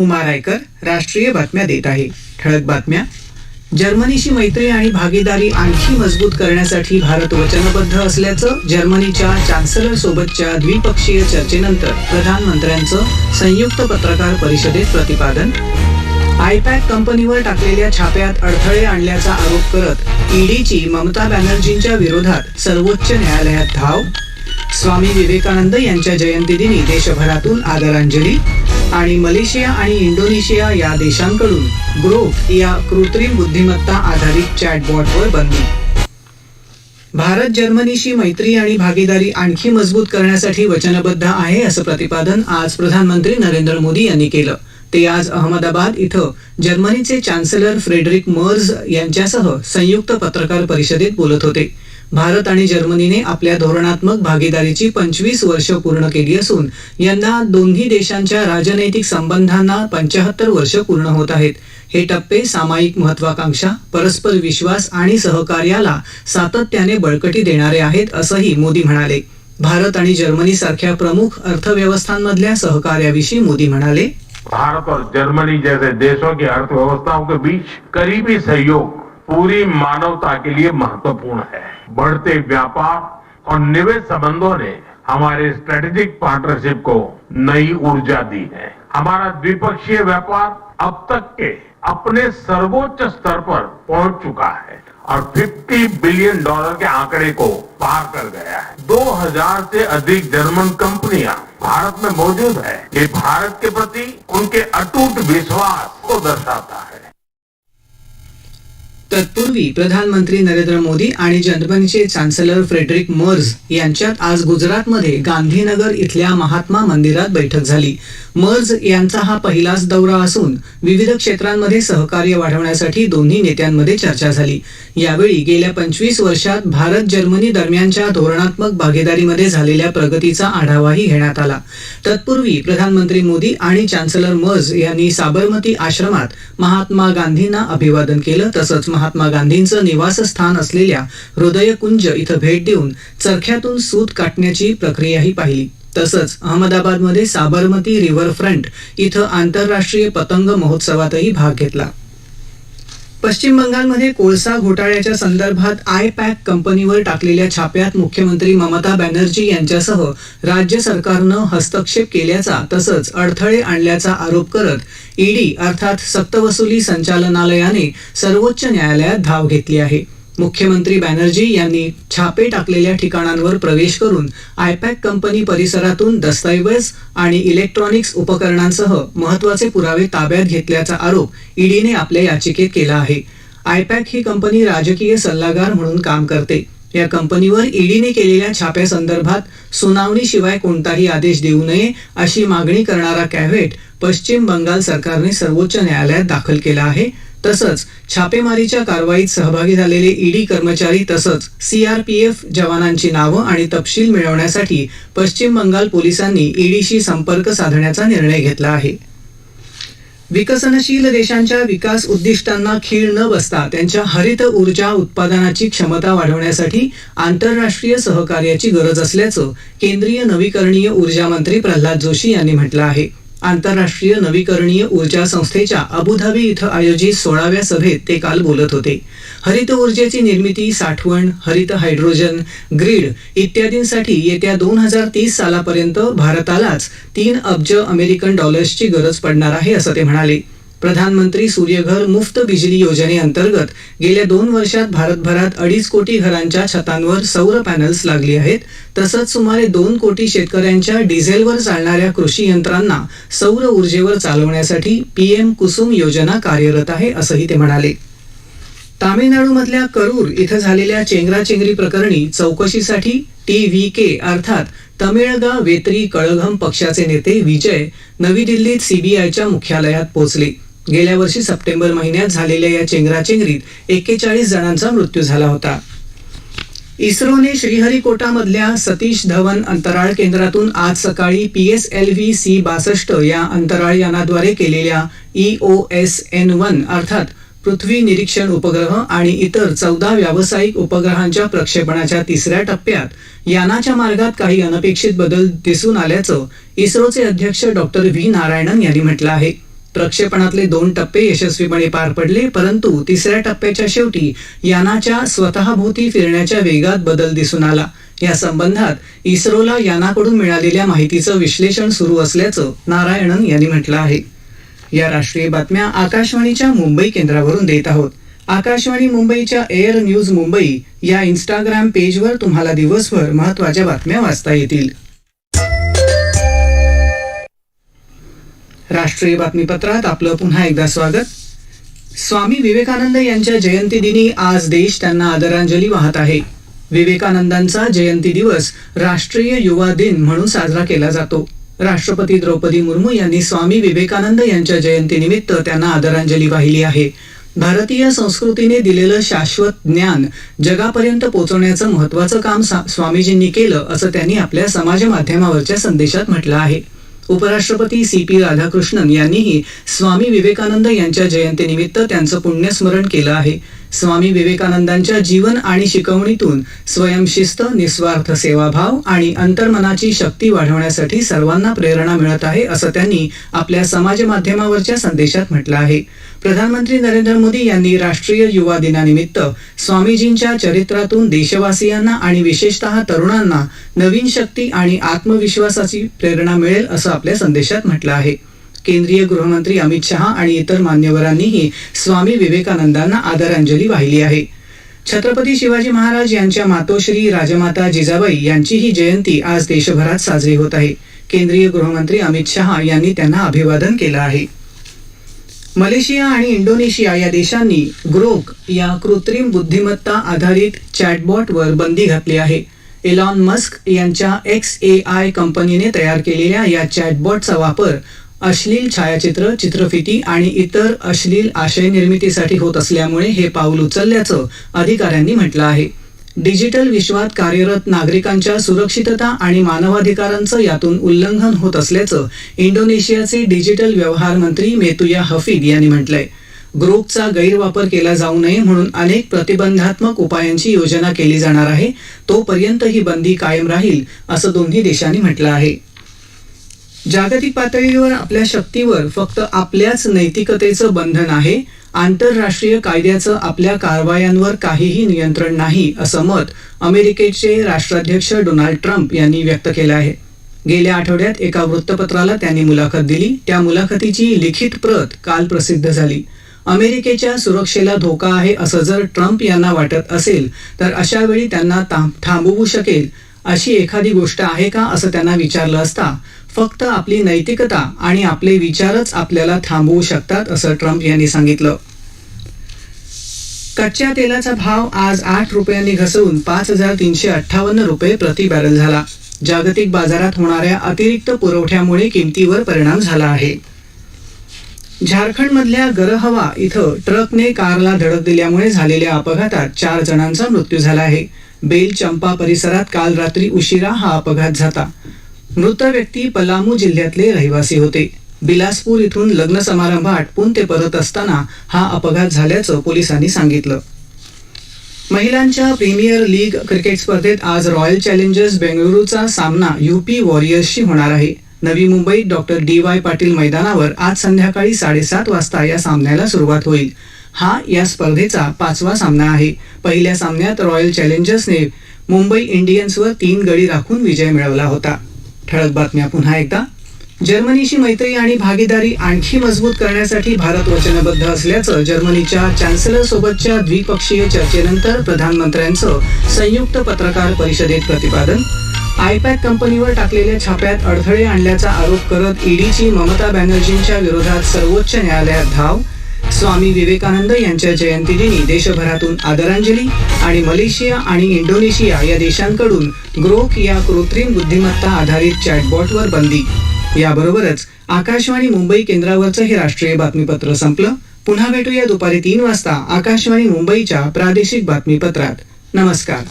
उमा रायकर राष्ट्रीय बातम्या देत आहे. ठळक बातम्या. जर्मनीशी मैत्री आणि भागीदारी आणखी मजबूत करण्यासाठी भारत वचनबद्ध असल्याचं जर्मनीच्या चान्सलर सोबतच्या द्विपक्षीय चर्चेनंतर प्रधानमंत्र्यांचं संयुक्त पत्रकार परिषदेत प्रतिपादन. आयपॅक कंपनीवर टाकलेल्या छाप्यात अडथळे आणल्याचा आरोप करत ईडीची ममता बॅनर्जींच्या विरोधात सर्वोच्च न्यायालयात धाव. स्वामी विवेकानंद यांच्या जयंतीदिनी देशभरातून आदरांजली. आणि मलेशिया आणि इंडोनेशिया या देशांकडून ग्रोथ या कृत्रिम बुद्धिमत्ता आधारित चॅटबॉटवर बनली. भारत जर्मनीशी मैत्री आणि भागीदारी आणखी मजबूत करण्यासाठी वचनबद्ध आहे असं प्रतिपादन आज प्रधानमंत्री नरेंद्र मोदी यांनी केलं. ते आज अहमदाबाद इथं जर्मनीचे चान्सलर फ्रेडरिक मर्ज यांच्यासह संयुक्त पत्रकार परिषदेत बोलत होते. भारत आणि जर्मनीने आपल्या धोरणात्मक भागीदारीची पंचवीस वर्ष पूर्ण केली असून यंदा दोन्ही देशांच्या राजनैतिक संबंधांना पंचाहत्तर वर्ष पूर्ण होत आहेत. हे टप्पे सामायिक महत्वाकांक्षा परस्पर विश्वास आणि सहकार्याला सातत्याने बळकटी देणारे आहेत असंही मोदी म्हणाले. भारत आणि जर्मनी सारख्या प्रमुख अर्थव्यवस्थांमधल्या सहकार्याविषयी मोदी म्हणाले भारत और जर्मनी जैसे देशों की अर्थव्यवस्थाओं के बीच करीबी सहयोग पूरी मानवता के लिए महत्त्वपूर्ण है। बढ़ते व्यापार और निवेश संबंधों ने हमारे स्ट्रेटेजिक पार्टनरशिप को नई ऊर्जा दी है। हमारा द्विपक्षीय व्यापार अब तक के अपने सर्वोच्च स्तर पर पहुँच चुका है और 50 बिलियन डॉलर के आंकड़े को पार कर गया है। 2000 से अधिक जर्मन कंपनियाँ भारत में मौजूद है। ये भारत के प्रति उनके अटूट विश्वास को दर्शाता है। तत्पूर्वी प्रधानमंत्री नरेंद्र मोदी आणि जर्मनीचे चान्सलर फ्रेडरिक मर्ज यांच्यात आज गुजरातमध्ये गांधीनगर इथल्या महात्मा मंदिरात बैठक झाली. मर्ज यांचा हा पहिलाच दौरा असून विविध क्षेत्रांमध्ये सहकार्य वाढवण्यासाठी दोन्ही नेत्यांमध्ये चर्चा झाली. यावेळी गेल्या पंचवीस वर्षात भारत जर्मनी दरम्यानच्या धोरणात्मक भागीदारीमध्ये झालेल्या प्रगतीचा आढावाही घेण्यात आला. तत्पूर्वी प्रधानमंत्री मोदी आणि चान्सलर मर्ज यांनी साबरमती आश्रमात महात्मा गांधींना अभिवादन केलं. तसंच महात्मा गांधींचं निवासस्थान असलेल्या हृदयकुंज इथं भेट देऊन चरख्यातून सूत काटण्याची प्रक्रियाही पाहिली. तसंच अहमदाबादमध्ये साबरमती रिव्हरफ्रंट इथं आंतरराष्ट्रीय पतंग महोत्सवातही भाग घेतला. पश्चिम बंगालमध्ये कोळसा घोटाळ्याच्या संदर्भात आय पॅक कंपनीवर टाकलेल्या छाप्यात मुख्यमंत्री ममता बॅनर्जी यांच्यासह राज्य सरकारनं हस्तक्षेप केल्याचा तसंच अडथळे आणल्याचा आरोप करत ईडी अर्थात सक्तवसुली संचालनालयाने सर्वोच्च न्यायालयात धाव घेतली आहे. मुख्यमंत्री बॅनर्जी यांनी छापे टाकलेल्या ठिकाणांवर प्रवेश करून आयपॅक कंपनी परिसरातून दस्तऐवज आणि इलेक्ट्रॉनिक्स उपकरणांसह महत्त्वाचे पुरावे ताब्यात घेतल्याचा आरोप ईडीने आपल्या याचिकेत केला आहे. आयपॅक ही कंपनी राजकीय सल्लागार म्हणून काम करते. या कंपनीवर ईडीने केलेल्या छाप्यासंदर्भात सुनावणीशिवाय कोणताही आदेश देऊ नये अशी मागणी करणारा कॅव्हेट पश्चिम बंगाल सरकारने सर्वोच्च न्यायालयात दाखल केला आहे. तसंच छापेमारीच्या कारवाईत सहभागी झालेले ईडी कर्मचारी तसंच सीआरपीएफ जवानांची नावं आणि तपशील मिळवण्यासाठी पश्चिम बंगाल पोलिसांनी ईडीशी संपर्क साधण्याचा निर्णय घेतला आहे. विकसनशील देशांच्या विकास उद्दिष्टांना खीळ न बसता त्यांच्या हरित ऊर्जा उत्पादनाची क्षमता वाढवण्यासाठी आंतरराष्ट्रीय सहकार्याची गरज असल्याचं केंद्रीय नवीकरणीय ऊर्जा मंत्री प्रल्हाद जोशी यांनी म्हटलं आहे. आंतरराष्ट्रीय नवीकरणीय ऊर्जा संस्थेच्या अबुधाबी इथं आयोजित सोळाव्या सभेत ते काल बोलत होते. हरित ऊर्जेची निर्मिती साठवण हरित हायड्रोजन ग्रीड इत्यादींसाठी येत्या दोन हजार तीस सालापर्यंत भारतालाच तीन अब्ज अमेरिकन डॉलर्सची गरज पडणार आहे असं ते म्हणाले. प्रधानमंत्री सूर्यघर मुफ्त बिजली योजनेअंतर्गत गेल्या दोन वर्षात भारतभरात अडीच कोटी घरांच्या छतांवर सौर पॅनल्स लागली आहेत. तसंच सुमारे दोन कोटी शेतकऱ्यांच्या डिझेलवर चालणाऱ्या कृषी यंत्रांना सौर ऊर्जेवर चालवण्यासाठी पीएम कुसुम योजना कार्यरत आहे असंही ते म्हणाले. तामिळनाडूमधल्या करूर इथं झालेल्या चेंगराचेंगरी प्रकरणी चौकशीसाठी टी व्ही के अर्थात तमिळगा वेत्री कळघम पक्षाचे नेते विजय नवी दिल्लीत सीबीआयच्या मुख्यालयात पोहोचले गेल्या वर्षी सप्टेंबर महिन्यात झालेल्या या चेंगराचेंगरीत एक्केचाळीस जणांचा मृत्यू झाला होता. इस्रोने श्रीहरिकोटामधल्या सतीश धवन अंतराळ केंद्रातून आज सकाळी P S L V C बासष्ट या अंतराळ यानाद्वारे केलेल्या E O S N one अर्थात पृथ्वी निरीक्षण उपग्रह आणि इतर चौदा व्यावसायिक उपग्रहांच्या प्रक्षेपणाच्या तिसऱ्या टप्प्यात यानाच्या मार्गात काही अनपेक्षित बदल दिसून आल्याचं इस्रोचे अध्यक्ष डॉक्टर व्ही नारायणन यांनी म्हटलं आहे. प्रक्षेपणातले दोन टप्पे यशस्वीपणे पार पडले परंतु तिसऱ्या टप्प्याच्या शेवटी यानाच्या स्वतःभोवती फिरण्याच्या वेगात बदल दिसून आला. या संबंधात इस्रोला यानाकडून मिळालेल्या माहितीचं विश्लेषण सुरू असल्याचं नारायणन यांनी म्हटलं आहे. या राष्ट्रीय बातम्या आकाशवाणीच्या मुंबई केंद्रावरून देत आहोत. आकाशवाणी मुंबईच्या एअर न्यूज मुंबई या इंस्टाग्राम पेजवर तुम्हाला दिवसभर महत्त्वाच्या बातम्या वाचता येतील. राष्ट्रीय बातमीपत्रात आपलं पुन्हा एकदा स्वागत. स्वामी विवेकानंद यांच्या जयंतीदिनी आज देश त्यांना आदरांजली वाहत आहे. विवेकानंदांचा जयंती दिवस राष्ट्रीय युवा दिन म्हणून साजरा केला जातो. राष्ट्रपती द्रौपदी मुर्मू यांनी स्वामी विवेकानंद यांच्या जयंतीनिमित्त त्यांना आदरांजली वाहिली आहे. भारतीय संस्कृतीने दिलेलं शाश्वत ज्ञान जगापर्यंत पोहोचवण्याचं महत्वाचं काम सा- स्वामीजींनी केलं असं त्यांनी आपल्या समाज माध्यमावरच्या संदेशात म्हटलं आहे. उपराष्ट्रपती सी पी राधाकृष्णन यांनीही स्वामी विवेकानंद यांच्या जयंतीनिमित्त त्यांचं पुण्यस्मरण केलं आहे. स्वामी विवेकानंदांच्या जीवन आणि शिकवणीतून स्वयंशिस्त निस्वार्थ सेवाभाव आणि अंतर्मनाची शक्ती वाढवण्यासाठी सर्वांना प्रेरणा मिळत आहे असं त्यांनी आपल्या समाज माध्यमावरच्या संदेशात म्हटलं आहे. प्रधानमंत्री नरेंद्र मोदी यांनी राष्ट्रीय युवा दिनानिमित्त स्वामीजींच्या चरित्रातून देशवासियांना आणि विशेषतः तरुणांना नवीन शक्ती आणि आत्मविश्वासाची प्रेरणा मिळेल असं आपल्या संदेशात म्हटलं आहे. केंद्रीय गृहमंत्री अमित शहा आणि इतर मान्यवरांनीही स्वामी विवेकानंदांना आदरांजली वाहिली आहे. छत्रपती शिवाजी महाराज यांच्या मातोश्री राजमाता जिजाबाई यांचीही जयंती आज देशभरात साजरी होत आहे. केंद्रीय गृहमंत्री अमित शहा यांनी त्यांना अभिवादन केलं आहे. मलेशिया आणि इंडोनेशिया या देशांनी ग्रोक या कृत्रिम बुद्धिमत्ता आधारित चॅटबॉटवर बंदी घातली आहे. एलॉन मस्क यांच्या एक्स ए आय कंपनीने तयार केलेल्या या चॅटबॉटचा वापर अश्लील छायाचित्र चित्रफिती आणि इतर अश्लील आशय निर्मितीसाठी होत असल्यामुळे हे पाऊल उचलल्याचं अधिकाऱ्यांनी म्हटलं आहे. डिजिटल विश्वात कार्यरत नागरिकांच्या सुरक्षितता आणि मानवाधिकारांचं यातून उल्लंघन होत असल्याचं इंडोनेशियाचे डिजिटल व्यवहार मंत्री मेतुया हफीद यांनी म्हटलंय. ग्रुपचा गैरवापर केला जाऊ नये म्हणून अनेक प्रतिबंधात्मक उपायांची योजना केली जाणार आहे तोपर्यंत ही बंदी कायम राहील असं दोन्ही देशांनी म्हटलं आहे. जागतिक पातळीवर आपल्या शक्तीवर फक्त आपल्याच नैतिकतेचं बंधन आहे आंतरराष्ट्रीय कायद्याचं आपल्या कारवायांवर काहीही नियंत्रण नाही असं मत अमेरिकेचे राष्ट्राध्यक्ष डोनाल्ड ट्रम्प यांनी व्यक्त केलं आहे. गेल्या आठवड्यात एका वृत्तपत्राला त्यांनी मुलाखत दिली. त्या मुलाखतीची लिखित प्रत काल प्रसिद्ध झाली. अमेरिकेच्या सुरक्षेला धोका आहे असं जर ट्रम्प यांना वाटत असेल तर अशा वेळी त्यांना थांबवू शकेल अशी एखादी गोष्ट आहे का असं त्यांना विचारलं असता फक्त आपली नैतिकता आणि आपले विचारच आपल्याला थांबवू शकतात असं ट्रम्प यांनी सांगितलं. कच्च्या तेलाचा भाव आज आठ रुपयांनी घसरून पाच हजार तीनशे अठ्ठावन्न रुपये प्रति बॅरल झाला. जागतिक बाजारात होणाऱ्या अतिरिक्त पुरवठ्यामुळे किमतीवर परिणाम झाला आहे. झारखंडमधल्या गरहवा इथं ट्रकने कारला धडक दिल्यामुळे झालेल्या अपघातात चार जणांचा मृत्यू झाला आहे. बेल चंपा परिसरात काल रात्री उशिरा हा अपघात झाला. मृत व्यक्ती पलामू जिल्ह्यातले रहिवासी होते. बिलासपूर इथून लग्न समारंभ आटपून ते परत असताना हा अपघात झाल्याचं पोलिसांनी सांगितलं. महिलांच्या प्रीमियर लीग क्रिकेट स्पर्धेत आज रॉयल चॅलेंजर्स बेंगळुरूचा सामना युपी वॉरियर्सशी होणार आहे. नवी मुंबईत डॉक्टर डी वाय पाटील मैदानावर आज संध्याकाळी साडेसात वाजता या सामन्याला सुरुवात होईल. हा या स्पर्धेचा पाचवा सामना आहे. पहिल्या सामन्यात रॉयल चॅलेंजर्सने मुंबई इंडियन्सवर तीन गडी राखून विजय मिळवला होता. ठळक बातम्या पुन्हा एकदा. जर्मनीशी मैत्री आणि भागीदारी आणखी मजबूत करण्यासाठी भारत वचनबद्ध असल्याचं जर्मनीच्या चॅन्सलर सोबतच्या द्विपक्षीय चर्चेनंतर प्रधानमंत्र्यांचं संयुक्त पत्रकार परिषदेत प्रतिपादन. आयपॅक कंपनीवर टाकलेल्या छाप्यात अडथळे आणल्याचा आरोप करत ईडीची ममता बॅनर्जींच्या विरोधात सर्वोच्च न्यायालयात धाव. स्वामी विवेकानंद यांच्या जयंतीदिनी देशभरातून आदरांजली आणि मलेशिया आणि इंडोनेशिया या देशांकडून ग्रोक या कृत्रिम बुद्धिमत्ता आधारित चॅटबॉटवर बंदी. याबरोबरच आकाशवाणी मुंबई केंद्रावरचं हे राष्ट्रीय बातमीपत्र संपलं. पुन्हा भेटूया दुपारी तीन वाजता आकाशवाणी मुंबईच्या प्रादेशिक बातमीपत्रात. नमस्कार.